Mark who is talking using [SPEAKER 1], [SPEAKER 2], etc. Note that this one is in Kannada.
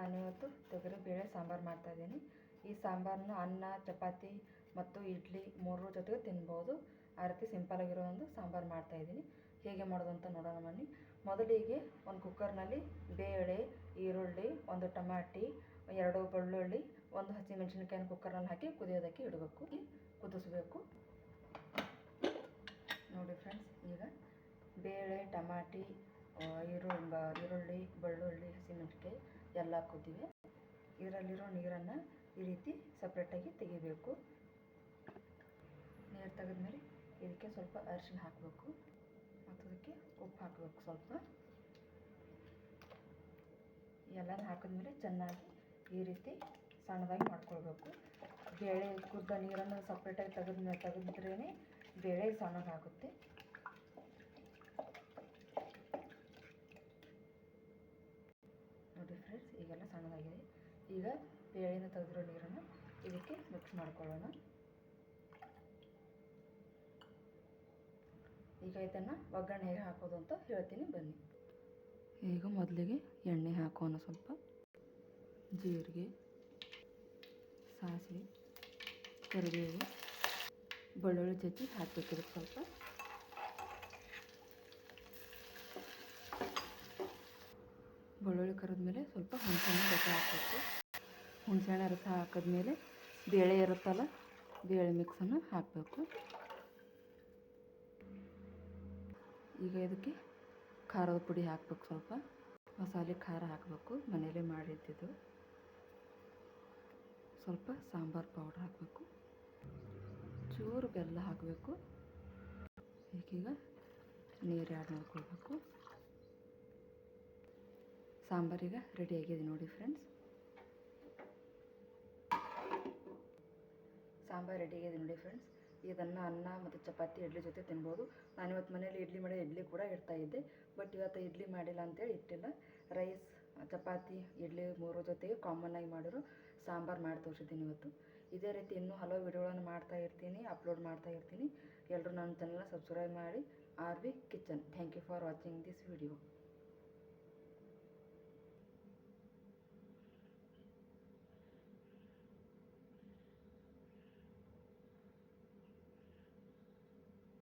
[SPEAKER 1] ನಾನಿವತ್ತು ತೊಗರಿ, ಬೇಳೆ, ಸಾಂಬಾರು ಮಾಡ್ತಾಯಿದ್ದೀನಿ. ಈ ಸಾಂಬಾರನ್ನ ಅನ್ನ, ಚಪಾತಿ ಮತ್ತು ಇಡ್ಲಿ ಮೂರರ ಜೊತೆಗೆ ತಿನ್ಬೋದು. ಆ ರೀತಿ ಸಿಂಪಲಾಗಿರೋ ಒಂದು ಸಾಂಬಾರು ಮಾಡ್ತಾಯಿದ್ದೀನಿ. ಹೇಗೆ ಮಾಡೋದು ಅಂತ ನೋಡೋಣ ಬನ್ನಿ. ಮೊದಲಿಗೆ ಒಂದು ಕುಕ್ಕರ್ನಲ್ಲಿ ಬೇಳೆ, ಈರುಳ್ಳಿ, ಒಂದು ಟಮಾಟಿ, ಎರಡು ಬೆಳ್ಳುಳ್ಳಿ, ಒಂದು ಹಸಿಮೆಣಸಿನ್ಕಾಯಿನ ಕುಕ್ಕರ್ನಲ್ಲಿ ಹಾಕಿ ಕುದಿಯೋದಕ್ಕೆ ಇಡಬೇಕು. ಕುದಿಸ್ಬೇಕು. ನೋಡಿ ಫ್ರೆಂಡ್ಸ್, ಈಗ ಬೇಳೆ, ಟಮಾಟಿ ಈರುಳ್ಳಿ ಈರುಳ್ಳಿ, ಬೆಳ್ಳುಳ್ಳಿ, ಹಸಿಮೆಣಸಿನ್ಕಾಯಿ ಎಲ್ಲ ಕುದ್ದಿವೆ ಇದರಲ್ಲಿರೋ ನೀರನ್ನು ಈ ರೀತಿ ಸಪ್ರೇಟಾಗಿ ತೆಗಿಬೇಕು. ನೀರು ತೆಗೆದ್ಮೇಲೆ ಇದಕ್ಕೆ ಸ್ವಲ್ಪ ಅರಿಶಿನ ಹಾಕಬೇಕು. ಮತ್ತು ಅದಕ್ಕೆ ಉಪ್ಪು ಹಾಕಬೇಕು ಸ್ವಲ್ಪ. ಎಲ್ಲನೂ ಹಾಕಿದ್ಮೇಲೆ ಚೆನ್ನಾಗಿ ಈ ರೀತಿ ಸಣ್ಣದಾಗಿ ಮಾಡ್ಕೊಳ್ಬೇಕು. ಬೇಳೆ ಕುದ್ದ ನೀರನ್ನು ಸಪ್ರೇಟಾಗಿ ತೆಗೆದ ತೆಗೆದ್ರೇ ಬೇಳೆ ಸಣ್ಣಗಾಗುತ್ತೆ ನೋಡಿ ಫ್ರೆಂಡ್ಸ್ ಈಗೆಲ್ಲ ಸಣ್ಣದಾಗಿದೆ. ಈಗ ಬೇಳೆನ ತೆಗೆದಿರೋ ನೀರನ್ನು ಇದಕ್ಕೆ ಮಿಕ್ಸ್ ಮಾಡ್ಕೊಳ್ಳೋಣ. ಈಗ ಇದನ್ನು ಒಗ್ಗರಣೆಗೆ ಹಾಕೋದು ಅಂತ ಹೇಳ್ತೀನಿ, ಬನ್ನಿ. ಈಗ ಮೊದಲಿಗೆ ಎಣ್ಣೆ ಹಾಕೋಣ ಸ್ವಲ್ಪ. ಜೀರಿಗೆ, ಸಾಸಿವೆ, ಕರಿಬೇವು, ಬೆಳ್ಳುಳ್ಳಿ ಜಜ್ಜಿ ಹಾಕಬೇಕಿದೆ ಸ್ವಲ್ಪ. ಬೆಳ್ಳುಳ್ಳಿ ಮೇಲೆ ಸ್ವಲ್ಪ ಹುಣಸೆಹಣ್ಣು ರಸ ಹಾಕಬೇಕು. ಹುಣಸೆಹಣ್ಣು ರಸ ಹಾಕಿದ್ಮೇಲೆ ಬೇಳೆ ಇರುತ್ತಲ್ಲ, ಬೇಳೆ ಮಿಕ್ಸನ್ನು ಹಾಕಬೇಕು. ಈಗ ಇದಕ್ಕೆ ಖಾರದ ಪುಡಿ ಹಾಕಬೇಕು ಸ್ವಲ್ಪ. ಮಸಾಲೆ ಖಾರ ಹಾಕಬೇಕು, ಮನೇಲೆ ಮಾಡಿದ್ದಿದ್ದು ಸ್ವಲ್ಪ ಸಾಂಬಾರು ಪೌಡ್ರ್ ಹಾಕಬೇಕು. ಚೂರು ಬೆಲ್ಲ ಹಾಕಬೇಕು. ಈಗೀಗ ನೀರು ಆ್ಯಡ್ ಮಾಡ್ಕೊಳ್ಬೇಕು. ಸಾಂಬಾರೀಗ ಆಗಿದೆ ನೋಡಿ ಫ್ರೆಂಡ್ಸ್ ಸಾಂಬಾರು ಆಗಿದೆ ನೋಡಿ ಫ್ರೆಂಡ್ಸ್ ಇದನ್ನು ಅನ್ನ ಮತ್ತು ಚಪಾತಿ, ಇಡ್ಲಿ ಜೊತೆ ತಿನ್ಬೋದು. ನಾನು ಇವತ್ತು ಮನೇಲಿ ಇಡ್ಲಿ ಮಾಡಿ ಇಡ್ಲಿ ಕೂಡ ಇಡ್ತಾ ಇದ್ದೆ. ಬಟ್ ಇವತ್ತು ಇಡ್ಲಿ ಮಾಡಿಲ್ಲ ಅಂತೇಳಿ ಇಟ್ಟಿಲ್ಲ. ರೈಸ್ ಚಪಾತಿ, ಇಡ್ಲಿ ಮೂರು ಜೊತೆಗೆ ಕಾಮನ್ ಆಗಿ ಮಾಡಿರೋ ಸಾಂಬಾರು ಮಾಡಿ ತೋರಿಸಿದ್ದೀನಿ ಇವತ್ತು. ಇದೇ ರೀತಿ ಇನ್ನೂ ಹಲವು ವಿಡಿಯೋಗಳನ್ನು ಮಾಡ್ತಾ ಇರ್ತೀನಿ ಅಪ್ಲೋಡ್ ಮಾಡ್ತಾ ಇರ್ತೀನಿ. ಎಲ್ಲರೂ ನನ್ನ ಚಾನಲ್ನ ಸಬ್ಸ್ಕ್ರೈಬ್ ಮಾಡಿ. R V kitchen. Thank you for watching this video